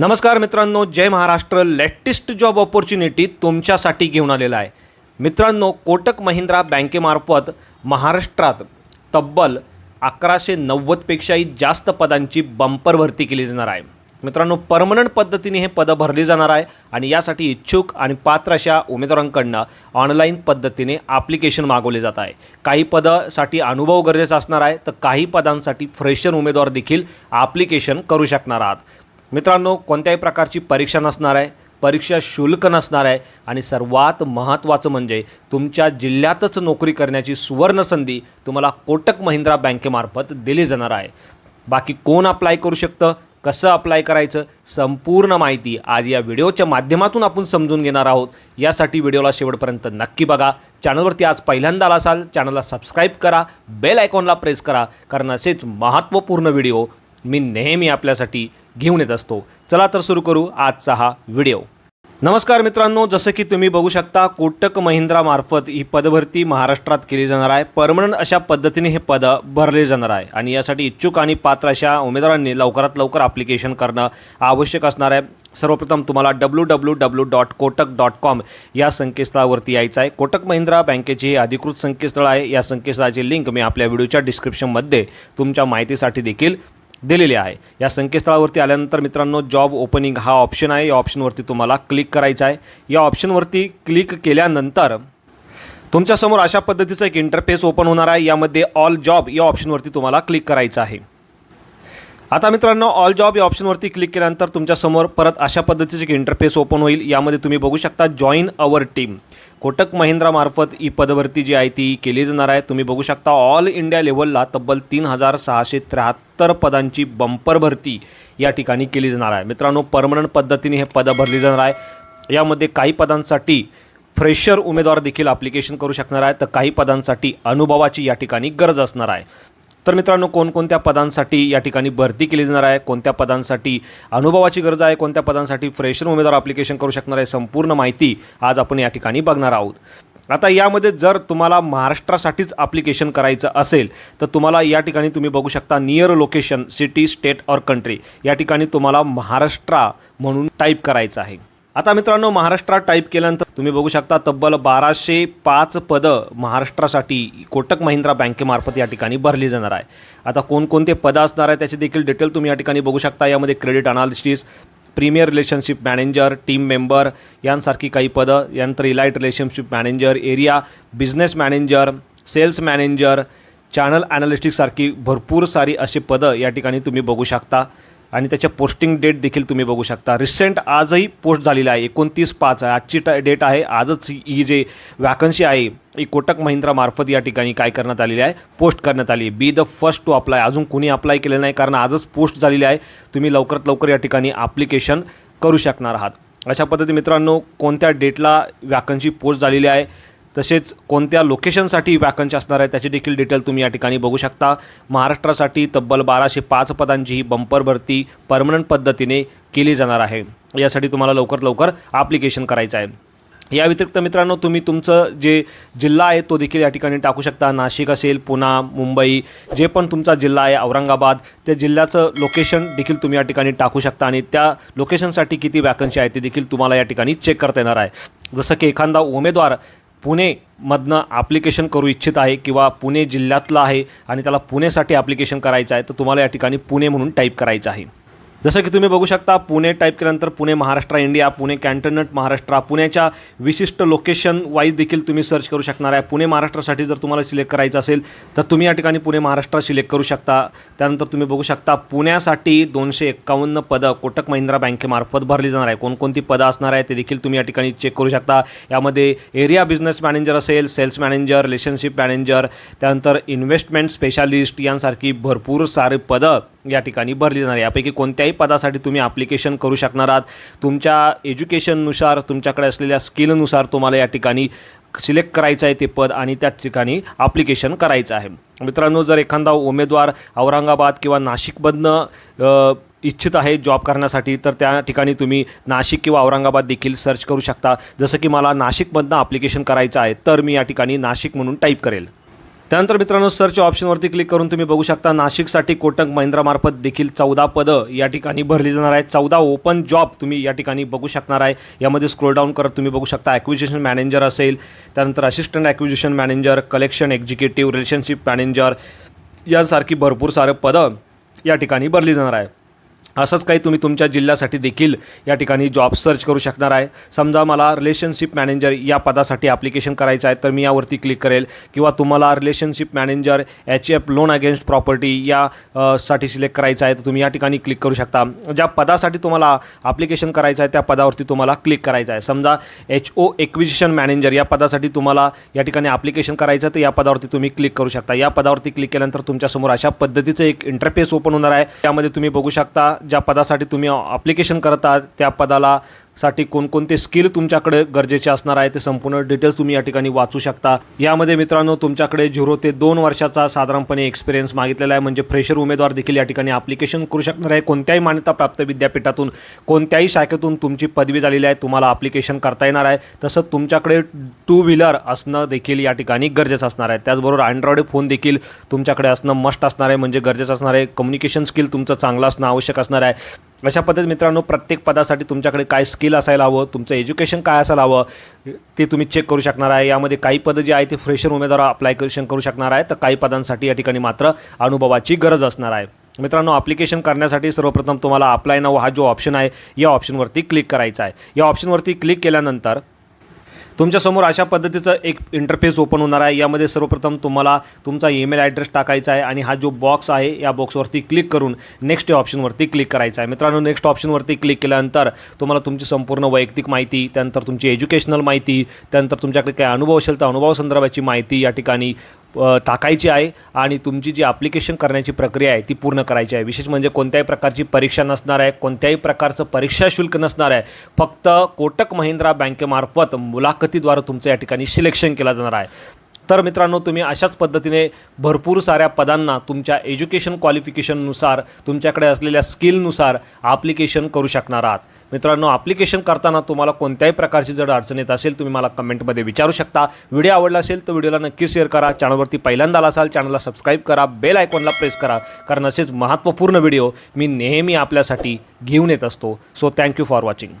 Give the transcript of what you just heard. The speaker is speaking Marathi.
नमस्कार मित्रांनो जय महाराष्ट्र. लेटेस्ट जॉब ऑपॉर्च्युनिटी तुमच्यासाठी घेऊन आलेला आहे. मित्रांनो कोटक महिंद्रा बँकेमार्फत महाराष्ट्रात तब्बल अकराशे नव्वदपेक्षाही जास्त पदांची बंपर भरती केली जाणार आहे. मित्रांनो परमनंट पद्धतीने हे पदं भरली जाणार आहे आणि यासाठी इच्छुक आणि पात्र अशा उमेदवारांकडनं ऑनलाईन पद्धतीने ॲप्लिकेशन मागवले जात आहे. काही पदासाठी अनुभव गरजेचा असणार आहे तर काही पदांसाठी फ्रेशर उमेदवार देखील ॲप्लिकेशन करू शकणार आहात. मित्रांनो कोणत्याही प्रकारची परीक्षा नसणार आहे. परीक्षा शुल्क नसणार आहे. आणि सर्वात महत्त्वाचं म्हणजे तुमच्या जिल्ह्यातच नोकरी करण्याची सुवर्ण संधी तुम्हाला कोटक महिंद्रा बँकेमार्फत दिली जाणार आहे. बाकी कोण अप्लाय करू शकतं? कसं अप्लाय करायचं? संपूर्ण माहिती आज या व्हिडिओच्या माध्यमातून आपण समजून घेणार आहोत. यासाठी व्हिडिओला शेवटपर्यंत नक्की बघा. चॅनलवरती आज पहिल्यांदा आला असाल चॅनलला सबस्क्राईब करा. बेल आयकॉनला प्रेस करा कारण असेच महत्त्वपूर्ण व्हिडिओ मी नेहमी आपल्यासाठी घेऊन येत असतो. चला तर सुरू करू आजचा हा व्हिडिओ. नमस्कार मित्रांनो जसं की तुम्ही बघू शकता कोटक महिंद्रामार्फत ही पदभरती महाराष्ट्रात केली जाणार आहे. परमनंट अशा पद्धतीने हे पद भरले जाणार आहे. आणि यासाठी इच्छुक आणि पात्र अशा उमेदवारांनी लवकरात लवकर ॲप्लिकेशन करणं आवश्यक असणार आहे. सर्वप्रथम तुम्हाला W W W dot Kotak dot com या संकेतस्थळावरती यायचं आहे. कोटक महिंद्रा बँकेचे हे अधिकृत संकेतस्थळ आहे. या संकेतस्थळाची लिंक मी आपल्या व्हिडिओच्या डिस्क्रिप्शनमध्ये तुमच्या माहितीसाठी देखील दिलेले आहे. या संकेतस्थळावरती आल्यानंतर मित्रांनो जॉब ओपनिंग हा ऑप्शन आहे. या ऑप्शनवरती तुम्हाला क्लिक करायचा आहे. या ऑप्शनवरती क्लिक केल्यानंतर तुमच्यासमोर अशा पद्धतीचं एक इंटरफेस ओपन होणार आहे. यामध्ये ऑल जॉब या ऑप्शनवरती तुम्हाला क्लिक करायचं आहे. आता मित्रांनो ऑल जॉब या ऑप्शनवरती क्लिक केल्यानंतर तुमच्यासमोर परत अशा पद्धतीचे एक इंटरफेस ओपन होईल. यामध्ये तुम्ही बघू शकता जॉईन अवर टीम कोटक महिंद्रामार्फत ही पदभरती जी आहे ती केली जाणार आहे तुम्ही बघू शकता ऑल इंडिया लेवलला तब्बल तीन हजार सहाशे त्र्याहत्तर पदांची बंपर भरती या ठिकाणी केली जाणार आहे. मित्रांनो परमनंट पद्धतीने हे पदं भरली जाणार आहे. यामध्ये काही पदांसाठी फ्रेशर उमेदवार देखील ॲप्लिकेशन करू शकणार आहे तर काही पदांसाठी अनुभवाची या ठिकाणी गरज असणार आहे. तर मित्रांनो कोणकोणत्या पदांसाठी या ठिकाणी भरती केली जाणार आहे? कोणत्या पदांसाठी अनुभवाची गरज आहे? कोणत्या पदांसाठी फ्रेशर उमेदवार ॲप्लिकेशन करू शकणार आहे? संपूर्ण माहिती आज आपण या ठिकाणी बघणार आहोत. आता यामध्ये जर तुम्हाला महाराष्ट्रासाठीच ॲप्लिकेशन करायचं असेल तर तुम्हाला या ठिकाणी तुम्ही बघू शकता नियर लोकेशन सिटी स्टेट और कंट्री या ठिकाणी तुम्हाला महाराष्ट्रा म्हणून टाईप करायचं आहे. आता मित्रांनो महाराष्ट्रात टाईप केल्यानंतर तुम्ही बघू शकता तब्बल बाराशे पाच पदं महाराष्ट्रासाठी कोटक महिंद्रा बँकेमार्फत या ठिकाणी भरली जाणार आहे. आता कोणकोणते पदं असणार आहे त्याची देखील डिटेल तुम्ही या ठिकाणी बघू शकता. यामध्ये credit analysts premier relationship manager team member यांसारखी काही पदं यानंतर elite relationship manager area business manager sales manager channel ॲनालिस्टिक्ससारखी भरपूर सारी अशी पदं या ठिकाणी तुम्ही बघू शकता. आणि त्याच्या पोस्टिंग डेट देखील तुम्ही बघू शकता. रिसेंट आजही पोस्ट झालेली आहे. एकोणतीस पाच आहे. आजची ट डेट आहे. आजच ही जे वॅकन्सी आहे ही कोटक महिंद्रा मार्फत या ठिकाणी काय करण्यात आलेली आहे? पोस्ट करण्यात आली. Be the first to apply अजून कुणी अप्लाय केलं नाही कारण आजच पोस्ट झालेली आहे. तुम्ही लवकरात लवकर या ठिकाणी ॲप्लिकेशन करू शकणार आहात. अशा पद्धती मित्रांनो कोणत्या डेटला वॅकन्सी पोस्ट झालेली आहे? तसेच कोणत्या लोकेशनसाठी वॅकन्सी असणार आहे त्याची देखील डिटेल तुम्ही या ठिकाणी बघू शकता. महाराष्ट्रासाठी तब्बल बाराशे पाच पदांची ही बंपर भरती परमनंट पद्धतीने केली जाणार आहे. यासाठी तुम्हाला लवकर लवकर ॲप्लिकेशन करायचं आहे. या व्यतिरिक्त मित्रांनो तुम्ही तुमचं जे जिल्हा आहे तो देखील या ठिकाणी टाकू शकता. नाशिक असेल पुणा मुंबई जे पण तुमचा जिल्हा आहे औरंगाबाद त्या जिल्ह्याचं लोकेशन देखील तुम्ही या ठिकाणी टाकू शकता आणि त्या लोकेशनसाठी किती वॅकन्सी आहे ते देखील तुम्हाला या ठिकाणी चेक करता येणार आहे. जसं की एखादा उमेदवार पुणेमधनं ॲप्लिकेशन करू इच्छित आहे किंवा पुणे जिल्ह्यातला आहे आणि त्याला पुणेसाठी ॲप्लिकेशन करायचं आहे तर तुम्हाला या ठिकाणी पुणे म्हणून टाईप करायचं आहे. जसं की तुम्ही बघू शकता पुणे टाईप केल्यानंतर पुणे महाराष्ट्र इंडिया पुणे कॅन्टोनमेंट महाराष्ट्र पुण्याच्या विशिष्ट लोकेशन वाईज देखील तुम्ही सर्च करू शकणार आहे. पुणे महाराष्ट्रासाठी जर तुम्हाला सिलेक्ट करायचं असेल तर तुम्ही या ठिकाणी पुणे महाराष्ट्र सिलेक्ट करू शकता. त्यानंतर तुम्ही बघू शकता पुण्यासाठी दोनशे एक्कावन्न पदं कोटक महिंद्रा बँकेमार्फत भरली जाणार आहे कोणकोणती पदं असणार आहे ते देखील तुम्ही या ठिकाणी चेक करू शकता. यामध्ये एरिया बिझनेस मॅनेजर असेल सेल्स मॅनेजर रिलेशनशिप मॅनेजर त्यानंतर इन्व्हेस्टमेंट स्पेशालिस्ट यांसारखी भरपूर सारे पदं या ठिकाणी भरली जाणार यापैकी कोणत्याही पदासाठी तुम्ही ॲप्लिकेशन करू शकणार आहात. तुमच्या एज्युकेशननुसार तुमच्याकडे असलेल्या स्किलनुसार तुम्हाला या ठिकाणी सिलेक्ट करायचं आहे ते पद आणि त्या ठिकाणी ॲप्लिकेशन करायचं आहे. मित्रांनो जर एखादा उमेदवार औरंगाबाद किंवा नाशिकमधनं इच्छित आहे जॉब करण्यासाठी तर त्या ठिकाणी तुम्ही नाशिक किंवा औरंगाबाद देखील सर्च करू शकता. जसं की मला नाशिकमधनं ॲप्लिकेशन करायचं आहे तर मी या ठिकाणी नाशिक म्हणून टाईप करेल. त्यानंतर मित्रांनो सर्च ऑप्शनवरती क्लिक करून तुम्ही बघू शकता नाशिकसाठी कोटक महिंद्रामार्फत देखील चौदा पदं या ठिकाणी भरली जाणार आहेत. चौदा ओपन जॉब तुम्ही या ठिकाणी बघू शकणार आहे. यामध्ये स्क्रोल डाऊन करत तुम्ही बघू शकता ॲक्विजिशन मॅनेजर असेल त्यानंतर assistant acquisition manager collection executive relationship manager यांसारखी भरपूर सारं पदं या ठिकाणी भरली जाणार आहे. असंच काही तुम्ही तुमच्या जिल्ह्यासाठी देखील या ठिकाणी जॉब सर्च करू शकणार आहे. समजा मला रिलेशनशिप मॅनेजर या पदासाठी ॲप्लिकेशन करायचं आहे तर मी यावरती क्लिक करेल. किंवा तुम्हाला relationship manager H F loan against property या साठी सिलेक्ट करायचं आहे तर तुम्ही या ठिकाणी क्लिक करू शकता. ज्या पदासाठी तुम्हाला ॲप्लिकेशन करायचं आहे त्या पदावरती तुम्हाला क्लिक करायचं आहे. समजा एच ओ एक्विजिशन मॅनेजर या पदासाठी तुम्हाला या ठिकाणी ॲप्लिकेशन करायचं आहे तर या पदावरती तुम्ही क्लिक करू शकता. या पदावरती क्लिक केल्यानंतर तुमच्यासमोर अशा पद्धतीचं एक इंटरफेस ओपन होणार आहे. त्यामध्ये तुम्ही बघू शकता ज्या पदासाठी तुम्ही ॲप्लिकेशन करत आहात त्या पदाला साठी कोणकोणते स्किल तुमच्याकडे गरजेचे असणार आहे ते संपूर्ण डिटेल्स तुम्ही या ठिकाणी वाचू शकता. यामध्ये मित्रांनो तुमच्याकडे झिरो ते दोन वर्षाचा साधारणपणे एक्सपिरियन्स मागितलेला आहे. म्हणजे फ्रेशर उमेदवार देखील या ठिकाणी ॲप्लिकेशन करू शकणार आहे. कोणत्याही मान्यताप्राप्त विद्यापीठातून कोणत्याही शाखेतून तुमची पदवी झालेली आहे तुम्हाला ॲप्लिकेशन करता येणार आहे. तसंच तुमच्याकडे टू व्हीलर असणं देखील या ठिकाणी गरजेचं असणार आहे. त्याचबरोबर अँड्रॉइड फोन देखील तुमच्याकडे असणं मस्ट असणार आहे. म्हणजे गरजेचं असणार आहे. कम्युनिकेशन स्किल तुमचं चांगलं असणं आवश्यक असणार आहे. अशा पद्धतीत मित्रांनो प्रत्येक पदासाठी तुमच्याकडे काय स्किल असायला हवं तुमचं एज्युकेशन काय असायला हवं ते तुम्ही चेक करू शकणार आहे. यामध्ये काही पदं जी आहे ते फ्रेशर उमेदवार अप्लायकेशन करू शकणार आहे तर काही पदांसाठी या ठिकाणी मात्र अनुभवाची गरज असणार आहे. मित्रांनो ॲप्लिकेशन करण्यासाठी सर्वप्रथम तुम्हाला अप्लाय नाव हा जो ऑप्शन आहे या ऑप्शनवरती क्लिक करायचा आहे. या ऑप्शनवरती क्लिक केल्यानंतर तुमच्यासमोर अशा पद्धतीचं एक इंटरफेस ओपन होणार आहे. यामध्ये सर्वप्रथम तुम्हाला तुमचा ईमेल ॲड्रेस टाकायचा आहे आणि हा जो बॉक्स आहे या बॉक्सवरती क्लिक करून नेक्स्ट या ऑप्शनवरती क्लिक करायचा आहे. मित्रांनो नेक्स्ट ऑप्शनवरती क्लिक केल्यानंतर तुम्हाला तुमची संपूर्ण वैयक्तिक माहिती त्यानंतर तुमची एज्युकेशनल माहिती त्यानंतर तुमच्याकडे काय अनुभव असेल तर अनुभवासंदर्भाची माहिती या ठिकाणी टाकायची आहे आणि तुमची जी ॲप्लिकेशन करण्याची प्रक्रिया आहे ती पूर्ण करायची आहे. विशेष म्हणजे कोणत्याही प्रकारची परीक्षा नसणार आहे कोणत्याही प्रकारचं परीक्षा शुल्क नसणार आहे. फक्त कोटक महिंद्रा बँकेमार्फत मुलाखतीद्वारे तुमचं या ठिकाणी सिलेक्शन केलं जाणार आहे. तर मित्रांनो तुम्ही अशाच पद्धतीने भरपूर साऱ्या पदांना तुमच्या एज्युकेशन क्वालिफिकेशननुसार तुमच्याकडे असलेल्या स्किलनुसार ॲप्लिकेशन करू शकणार आहात. मित्रांनो ॲप्लिकेशन करताना तुम्हाला कोणत्याही प्रकारची जर अडचण येत असेल तुम्ही मला कमेंटमध्ये विचारू शकता. व्हिडिओ आवडला असेल तर व्हिडिओला नक्की शेअर करा. चॅनलवरती पहिल्यांदा आला असाल चॅनलला सबस्क्राईब करा. बेल आयकॉनला प्रेस करा. कारण असेच महत्त्वपूर्ण व्हिडिओ मी नेहमी आपल्यासाठी घेऊन येत असतो. So thank you for watching